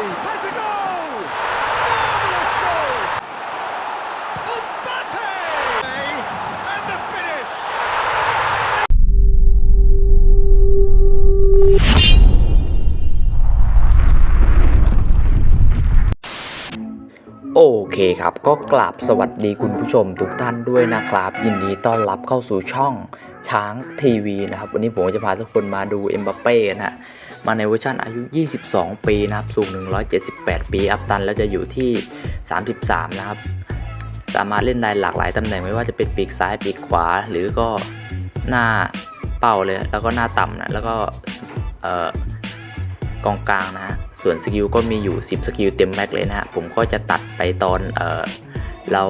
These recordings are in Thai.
Has he? ครับ ก็กราบสวัสดีคุณผู้ชมทุกท่านด้วยนะครับ ยินดีต้อนรับเข้าสู่ช่องช้างทีวีนะครับ วันนี้ผมจะพาทุกคนมาดูเอ็มบัปเป้นะฮะมาในเวอร์ชันอายุ 22 ปีนะครับ สูง 178 ปีอัพตันแล้วจะอยู่ที่ 33 นะครับ สามารถเล่นได้หลากหลายตำแหน่งไม่ว่าจะเป็นปีกซ้ายปีกขวา หรือก็หน้าเป้าเลย แล้วก็หน้าต่ำนะแล้วก็กองกลางนะฮะ ส่วนสกิลก็มีอยู่ 10 สกิลเต็มแม็กเลยนะฮะผมก็จะตัดไปตอนเออเรา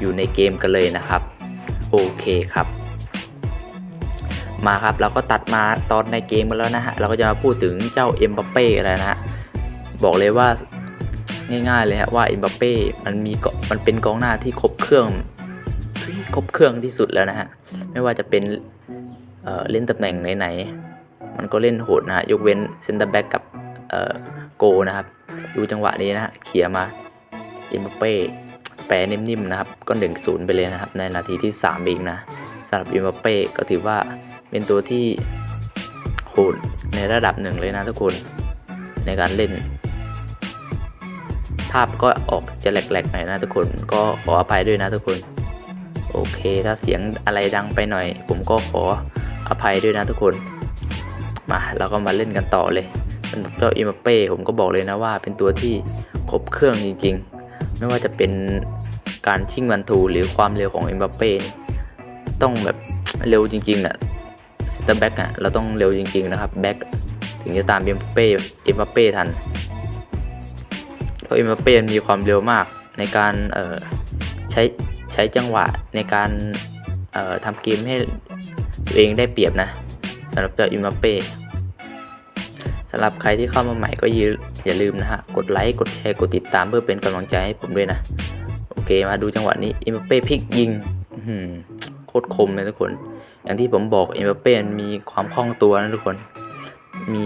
อยู่ในเกมกันเลยนะครับ โอเคครับ มาครับเราก็ตัดมาตอนในเกมกันแล้วนะฮะ เราก็จะมาพูดถึงเจ้าเอ็มบัปเป้อะไรนะฮะ บอกเลยว่าง่ายๆเลยฮะว่าเอ็มบัปเป้มันมีมันเป็นกองหน้าที่ครบเครื่องครบเครื่องที่สุดแล้วนะฮะ ไม่ว่าจะเป็นเเล่นตำแหน่งไหนๆมันก็เล่นโหดนะฮะ ยกเว้นเซนเตอร์แบ็กกับ โกนะครับ ดูจังหวะนี้นะฮะเขี่ยมาเอ็มเป้แปรนิ่มๆนะครับ ก็1นศูนย์ไปเลยนะครับ ในนาทีที่ 3 เองนะสำหรับเอ็มเป้ก็ถือว่าเป็นตัวที่โหดในระดับหนึ่งเลยนะทุกคนในการเล่น ภาพก็ออกจะแหลกๆหน่อยนะทุกคนก็ขออภัยด้วยนะทุกคนโอเค ถ้าเสียงอะไรดังไปหน่อย ผมก็ขออภัยด้วยนะทุกคน มาเราก็มาเล่นกันต่อเลย สำหรับเจ้าอิมบัปเป้ผมก็บอกเลยนะว่า เป็นตัวที่ครบเครื่องจริง ๆ ไม่ว่าจะเป็นการชิ่งวันทูหรือความเร็วของอิมบัปเป้ต้องแบบเร็วจริงๆอะเซนเตอร์แบ็กอะเราต้องเร็วจริง ๆ นะครับแบ็กถึงจะตามอิมบัปเป้อิมบัปเป้ทันเพราะอิมบัปเป้มีความเร็วมากในการเอ่อใช้ใช้จังหวะในการเอ่อทำเกมให้ตัวเองได้เปรียบนะสำหรับเจ้าอิมบัปเป้ สำหรับใครที่เข้ามาใหม่ก็อย่าอย่าลืมนะฮะ กดไลค์ กดแชร์ กดติดตามเพื่อเป็นกำลังใจให้ผมด้วยนะ โอเคมาดูจังหวะนี้อิมเป้พลิกยิงโคตรคมเลยทุกคน อย่างที่ผมบอกอิมเป้มีความคล่องตัวนะทุกคน มี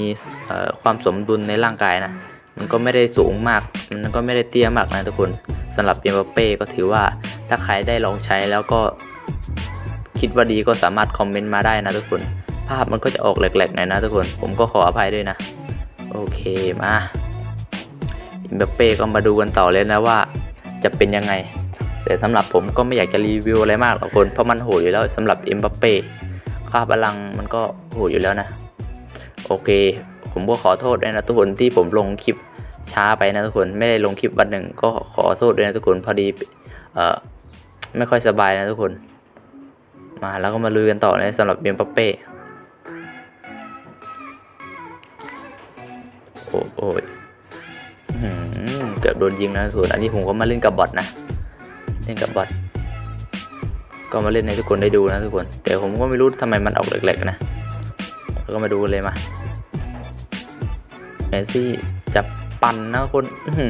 ความสมดุลในร่างกายนะ มันก็ไม่ได้สูงมาก มันก็ไม่ได้เตี้ยมากนะทุกคนสำหรับเอ็มเป้ก็ถือว่าถ้าใครได้ลองใช้แล้วก็คิดว่าดีก็สามารถคอมเมนต์มาได้นะทุกคน ภาพมันก็จะออกแหลกๆหน่อยนะทุกคน ผมก็ขออภัยด้วยนะ โอเคมาอ็มบัปเป้ก็มาดูกันต่อเลยนะว่าจะเป็นยังไง แต่สำหรับผมก็ไม่อยากจะรีวิวอะไรมากหรอกคนเพราะมันโหดอยู่แล้วสำหรับเอ็มบัปเป้ค่าพลังมันก็โหดอยู่แล้วนะ โอเค ผมก็ขอโทษด้วยนะทุกคนที่ผมลงคลิปช้าไปนะทุกคนไม่ได้ลงคลิปวันหนึ่งก็ขอโทษด้วยนะทุกคนพอดีเอ่อไม่ค่อยสบายนะทุกคน มาแล้วก็มาลุยกันต่อนะสำหรับเบียมปัปเป้ โอ้โอ้ยอื้อหือเกือบโดนยิงนะทุกคนอันนี้ผมก็มาเล่นกับบอทนะ เล่นกับบอทก็มาเล่นให้ทุกคนได้ดูนะทุกคน แต่ผมก็ไม่รู้ทำไมมันออกแหลกๆนะแล้วก็มาดูเลยมาเมสซี่จะปั่นนะคนอื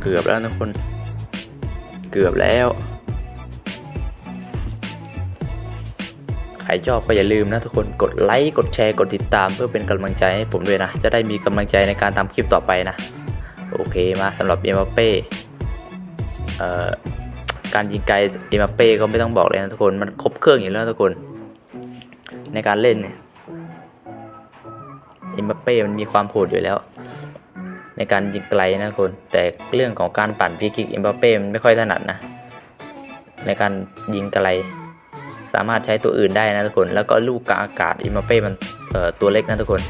เกือบแล้วนะคน เกือบแล้ว ครชอบก็อย่าลืมนะทุกคนกดไลค์กดแชร์กดติดตาม เพื่อเป็นกำลังใจให้ผมด้วยนะ จะได้มีกำลังใจในการทำคลิปต่อไปนะ โอเคมาสำหรับเอ็มบัปเป้เอ่อการยิงไกลเอ็มบัปเป้ก็ไม่ต้องบอกเลยนะทุกคนมันครบเครื่องอยู่แล้วทุกคน ในการเล่นเนี่ยเอ็มบัปเป้มันมีความโหดอยู่แล้ว ในการยิงไกลนะคน แต่เรื่องของการปั่นฟรีคิกเอ็มบัปเป้มันไม่ค่อยถนัดนะ ในการยิงไกล สามารถใช้ตัวอื่นได้นะทุกคน แล้วก็ลูกกาอากาศอ็มบัปเป้มันตัวเล็กนะทุกคน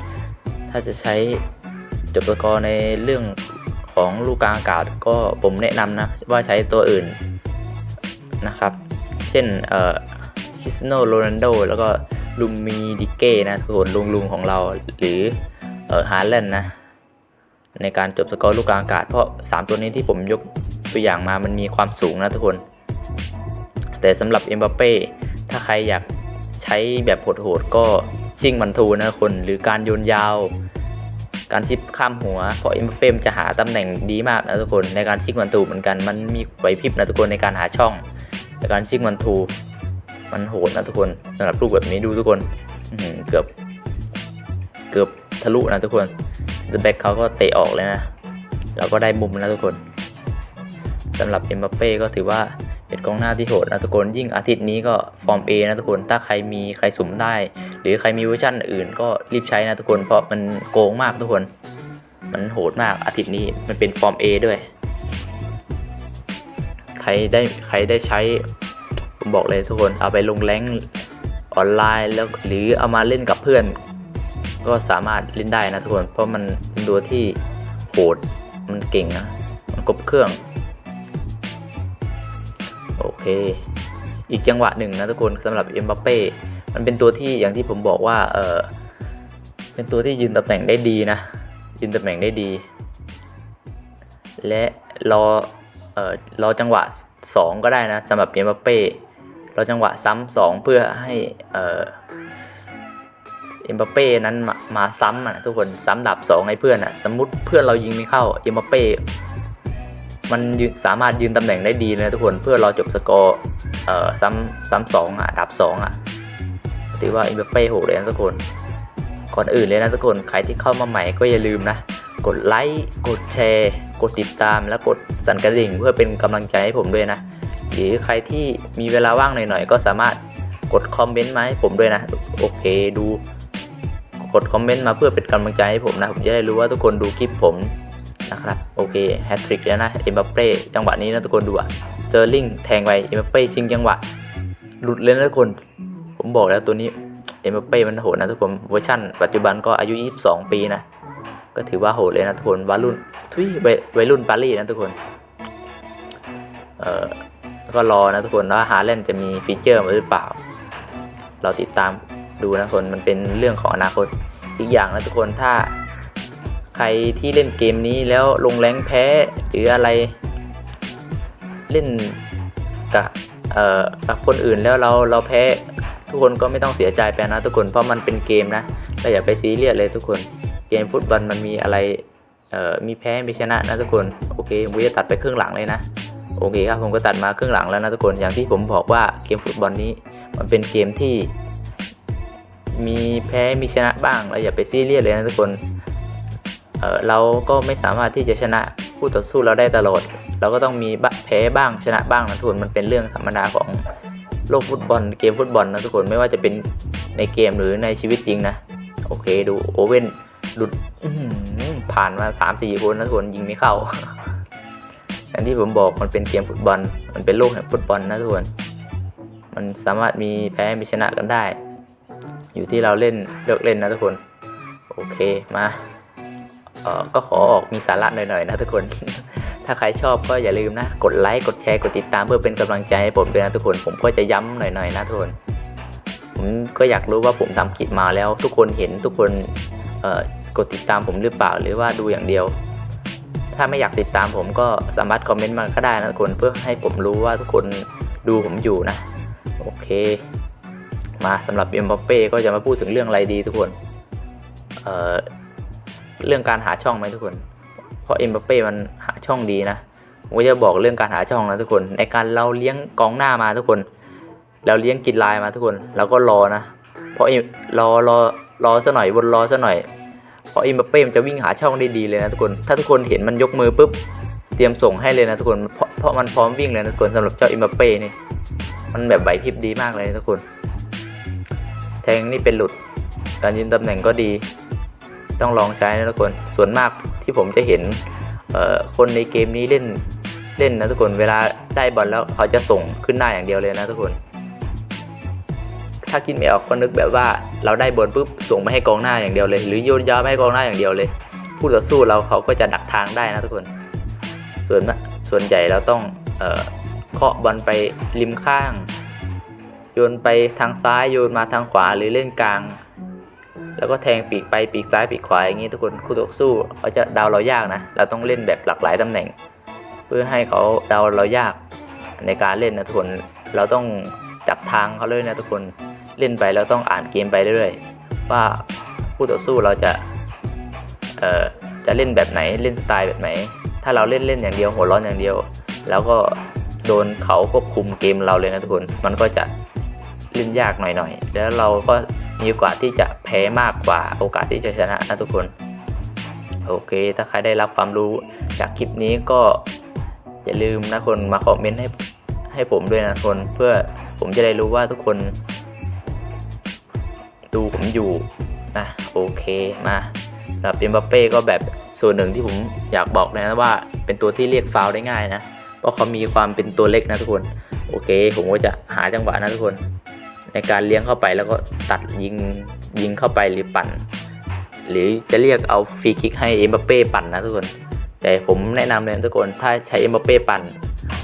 ถ้าจะใช้จบสกอร์ในเรื่องของลูกกาอากาศก็ผมแนะนำนะว่าใช้ตัวอื่นนะครับ เช่นเอ่อคริสโนโรนัลโดแล้วก็ลุมมีดิเก้นะส่วนลุงลุงของเราหรือเออฮาร์แลนนะ ในการจบสกอร์ลูกกลางอากาศ เพราะ 3 ตัวนี้ที่ผมยกตัวอย่างมามันมีความสูงนะทุกคน แต่สำหรับเอ็มบัปเป้ ถ้าใครอยากใช้แบบโหดๆก็ชิงมันทูนะคนหรือการโยนยาว การชิปข้ามหัว เพราะเอ็มเป้จะหาตำแหน่งดีมากนะทุกคนในการชิงมันทูเหมือนกัน มันมีไหวพริบนะทุกคนในการหาช่องในการชิงมันทูมันโหดนะทุกคนสำหรับลูกแบบนี้ดูทุกคนเกือบ เกือบทะลุนะทุกคนเดอะแบ็กเขาก็เตะออกเลยนะเราก็ได้มุมนะทุกคนสำหรับเอ็มบัปเป้ก็ถือว่า เป็นกองหน้าที่โหดนะทุกคนยิ่งอาทิตย์นี้ก็ฟอร์ม A นะทุกคนถ้าใครมีใครสุ่มได้ หรือใครมีเวอร์ชันอื่นก็รีบใช้นะทุกคนเพราะมันโกงมากทุกคน มันโหดมากอาทิตย์นี้มันเป็นฟอร์ม A ด้วย ใครได้ใครได้ใช้ผมบอกเลยทุกคนเอาไปลงแรงออนไลน์แล้วหรือเอามาเล่นกับเพื่อน ก็สามารถเล่นได้นะทุกคนเพราะมันเป็นตัวที่โหดมันเก่งนะมันกบเครื่อง อเคอีกจังหวะหนึ่งนะทุกคนสำหรับเอ็มบัปเป้มันเป็นตัวที่อย่างที่ผมบอกว่าเออเป็นตัวที่ยืนตำแหน่งได้ดีนะ ยืนตำแหน่งได้ดี และรอเออรอจังหวะ 2 ก็ได้นะสำหรับเอ็มบัปเป้รอจังหวะซ้ำสองเพื่อให้เออเอ็มบัปเป้นั้นมามาซ้ำอะทุกคนซ้ำดับสองให้เพื่อนอะสมมติเพื่อนเรายิงไม่เข้าเอ็มบัปเป้ มันสามารถยืนตำแหน่งได้ดีเลยนะทุกคนเพื่อรอจบสกอร์เอ่อซ้ำซ้ำสองอะดับสองอะถือว่าอ็มบัปเป้โหดเลยนะทุกคนก่อนอื่นเลยนะทุกคนใครที่เข้ามาใหม่ก็อย่าลืมนะ กดไลค์กดแชร์ กดติดตามและกดสั่นกระดิ่ง เพื่อเป็นกำลังใจให้ผมด้วยนะหรือใครที่มีเวลาว่างหน่อยๆก็สามารถกดคอมเมนต์มาให้ผมด้วยนะโอเคดูกดคอมเมนต์มาเพื่อเป็นกำลังใจให้ผมนะ ผมจะได้รู้ว่าทุกคนดูคลิปผม นะครับโอเคแฮตทริกแล้วนะเอ็มบัปเป้จังหวะนี้นะทุกคนดูอะเจอร์ลิงแทงไปเอ็มบัปเป้ชิงจังหวะหลุดเลยนะทุกคน ผมบอกแล้วตัวนี้เอ็มบัปเป้มันโหดนะทุกคนเวอร์ชันปัจจุบันก็อายุ 22 ปีนะก็ถือว่าโหดเลยนะทุกคนวัยรุ่นทุยวัยวัยรุ่นปารีสนะทุกคนเอ่อก็รอนะทุกคนว่าฮาแลนจะมีฟีเจอร์มาหรือเปล่า เราติดตามดูนะทุกคนมันเป็นเรื่องของอนาคตอีกอย่างนะทุกคนถ้า ใครที่เล่นเกมนี้แล้วลงแรงแพ้หรืออะไร เล่นกับเอ่อกับคนอื่นแล้วเราเราแพ้ทุกคนก็ไม่ต้องเสียใจไปนะทุกคนเพราะมันเป็นเกมนะเราอย่าไปซีเรียสเลยทุกคนเกมฟุตบอลมันมีอะไรเอ่อมีแพ้มีชนะนะทุกคนโอเคผมจะตัดไปครึ่งหลังเลยนะโอเคครับผมก็ตัดมาครึ่งหลังแล้วนะทุกคนอย่างที่ผมบอกว่าเกมฟุตบอลนี้มันเป็นเกมที่มีแพ้มีชนะบ้างเราอย่าไปซีเรียสเลยนะทุกคน เเราก็ไม่สามารถที่จะชนะคู่ต่อสู้เราได้ตลอด เราก็ต้องมีแพ้บ้างชนะบ้างนะทุกคนมันเป็นเรื่องธรรมดาของโลกฟุตบอลเกมฟุตบอลนะทุกคนไม่ว่าจะเป็นในเกมหรือในชีวิตจริงนะ โอเคดูโอเว่นหลุดผ่านมาสามสี่คนนะทุกคนยิงไม่เข้าอย่างที่ผมบอกมันเป็นเกมฟุตบอล มันเป็นโลกแห่งฟุตบอลนะทุกคน มันสามารถมีแพ้มีชนะกันได้ อยู่ที่เราเล่นเลือกเล่นนะทุกคน โอเคมา ก็ขอออกมีสาระหน่อยๆนะทุกคน ถ้าใครชอบก็อย่าลืมนะ กดไลค์ กดแชร์ กดติดตามเพื่อเป็นกำลังใจให้ผมด้วยนะทุกคน ผมก็จะย้ำหน่อยๆนะทุกคน ผมก็อยากรู้ว่าผมทำคลิปมาแล้ว ทุกคนเห็นทุกคนกดติดตามผมหรือเปล่าหรือว่าดูอย่างเดียว ถ้าไม่อยากติดตามผมก็สามารถคอมเมนต์มาก็ได้นะทุกคนเพื่อให้ผมรู้ว่าทุกคนดูผมอยู่นะ โอเค มาสำหรับเอ็มบัปเป้ก็จะมาพูดถึงเรื่องอะไรดีทุกคน เอ่อ เรื่องการหาช่องไหมทุกคน เพราะเอ็มบัปเป้มันหาช่องดีนะผมก็จะบอกเรื่องการหาช่องนะทุกคน ในการเราเลี้ยงกองหน้ามาทุกคน เราเลี้ยงกินลายมาทุกคนเราก็รอนะ เพราะเอ็มรอรอรอซะหน่อยวนรอซะหน่อย เพราะเอ็มบัปเป้มันจะวิ่งหาช่องได้ดีเลยนะทุกคน ถ้าทุกคนเห็นมันยกมือปุ๊บ เตรียมส่งให้เลยนะทุกคน เพราะเพราะมันพร้อมวิ่งเลยนะทุกคนสำหรับเจ้าเอ็มบัปเป้นี่ มันแบบไหวพริบดีมากเลยนะทุกคน แทงนี่เป็นหลุด การยืนตำแหน่งก็ดี ต้องลองใช้นะทุกคน ส่วนมากที่ผมจะเห็นคนในเกมนี้เล่นเล่นนะทุกคนเวลาได้บอลแล้วเขาจะส่งขึ้นหน้าอย่างเดียวเลยนะทุกคน ถ้าคิดไม่ออกก็นึกแบบว่าเราได้บอลปุ๊บส่งไปให้กองหน้าอย่างเดียวเลย หรือโยนยาวไปให้กองหน้าอย่างเดียวเลยผู้ต่อสู้เราเขาก็จะดักทางได้นะทุกคน ส่วนส่วนใหญ่เราต้องเเคาะบอลไปริมข้าง โยนไปทางซ้ายโยนมาทางขวาหรือเล่นกลาง แล้วก็แทงปีกไปปีกซ้ายปีกขวาอย่างนี้ทุกคนคู่ต่อสู้เขาจะเดาเรายากนะ เราต้องเล่นแบบหลากหลายตำแหน่ง เพื่อให้เขาเดาเรายากในการเล่นนะทุกคนเราต้องจับทางเขาเลยนะทุกคนเล่นไปแล้วต้องอ่านเกมไปเรื่อยๆว่าคู่ต่อสู้เราจะเอ่อจะเล่นแบบไหนเล่นสไตล์แบบไหน ถ้าเราเล่นเล่นอย่างเดียวหัวร้อนอย่างเดียว แล้วก็โดนเขาควบคุมเกมเราเลยนะทุกคน มันก็จะเล่นยากหน่อยๆ แล้วเราก็ มีโอกาสที่จะแพ้มากกว่าโอกาสที่จะชนะนะทุกคน โอเค ถ้าใครได้รับความรู้จากคลิปนี้ก็อย่าลืมนะคนมาคอมเมนต์ให้ให้ผมด้วยนะคนเพื่อผมจะได้รู้ว่าทุกคน ดูผมอยู่นะโอเคมาสำหรับเอ็มบัปเป้ก็แบบส่วนหนึ่งที่ผมอยากบอกนะว่าเป็นตัวที่เรียกฟาวได้ง่ายนะ เพราะเขามีความเป็นตัวเล็กนะทุกคน โอเค ผมก็จะหาจังหวะนะทุกคน ในการเลี้ยงเข้าไปแล้วก็ตัดยิงยิงเข้าไปหรือปั่น หรือจะเรียกเอาฟรีคิกให้เอ็มบัปเป้ปั่นนะทุกคน แต่ผมแนะนำเลยทุกคนถ้าใช้เอ็มบัปเป้ปั่น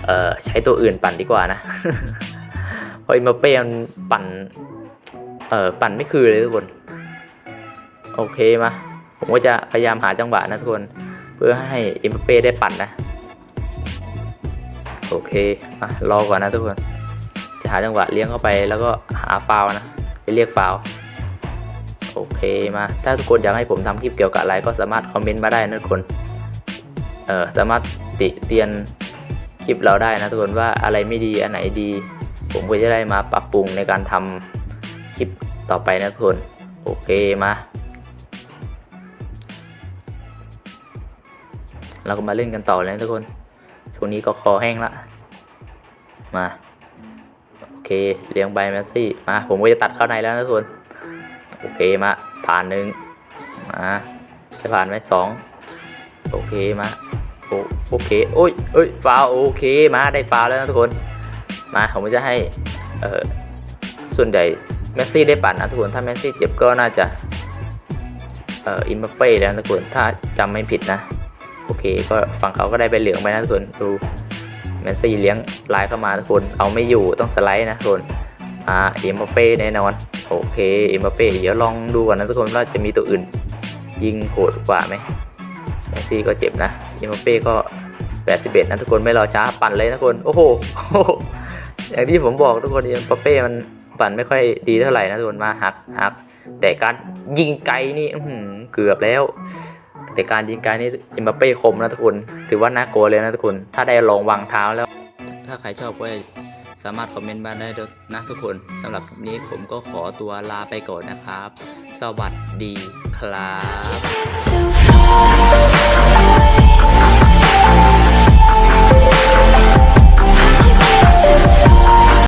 เอ่อใช้ตัวอื่นปั่นดีกว่านะเพราะเอ็มบัปเป้มันปั่นเอ่อปั่นไม่คือเลยทุกคน โอเคมาผมก็จะพยายามหาจังหวะนะทุกคนเพื่อให้เอ็มบัปเป้ได้ปั่นนะ โอเคมารอก่อนนะทุกคน หาจังหวะเลี้ยงเข้าไปแล้วก็หาฟาวนะจะเรียกฟาวโอเคมาถ้าทุกคนอยากให้ผมทำคลิปเกี่ยวกับอะไรก็สามารถคอมเมนต์มาได้นะทุกคนเออสามารถติเตียนคลิปเราได้นะทุกคนว่าอะไรไม่ดีอันไหนดี ผมก็จะได้มาปรับปรุงในการทำคลิปต่อไปนะทุกคนโอเคมาเราก็มาเล่นกันต่อเลยนะทุกคนช่วงนี้ก็คอแห้งละมา เคเลี้ยงใบแมสซี่มาผมก็จะตัดเข้าในแล้วนะทุกคนโอเคมาผ่านหนึ่งมาจะผ่านไหมสองโอเคมาโอโอเคโอ้ยเอ้ยฟาวโอเคมาได้ฟาวแล้วนะทุกคนมาผมก็จะให้เออส่วนใหญ่แมสซี่ได้ปั่นนะทุกคนถ้าแมสซี่เจ็บก็น่าจะเอ่ออิมบัปเป้แล้วนะทุกคนถ้าจำไม่ผิดนะ โอเคก็ฝั่งเขาก็ได้ใบเหลืองไปนะทุกคนดู แมนซี่เลี้ยงลายเข้ามาทุกคนเอาไม่อยู่ต้องสไลด์นะทุกคนอ่าเอ็มบัปเป้แน่นอนโอเคเอ็มบัปเป้เดี๋ยวลองดูก่อนนะทุกคนว่าจะมีตัวอื่น ยิงโหดกว่าไหมแมนซี่ก็เจ็บนะเอ็มบัปเป้ก็ 81นะทุกคนไม่รอช้าปั่นเลยนะทุกคนโอ้โหอย่างที่ผมบอกทุกคนเอ็มบัปเป้มันปั่นไม่ค่อยดีเท่าไหร่นะทุกคนมาหักหักแต่การยิงไกลนี่อืเกือบแล้ว แต่การยิงไกลนี่อิมบัปเป้คมนะทุกคน ถือว่าน่ากลัวเลยนะทุกคน ถ้าได้ลองวางเท้าแล้ว ถ้าใครชอบก็สามารถคอมเมนต์มาได้นะทุกคนสำหรับนี้ผมก็ขอตัวลาไปก่อนนะครับ สวัสดีครับ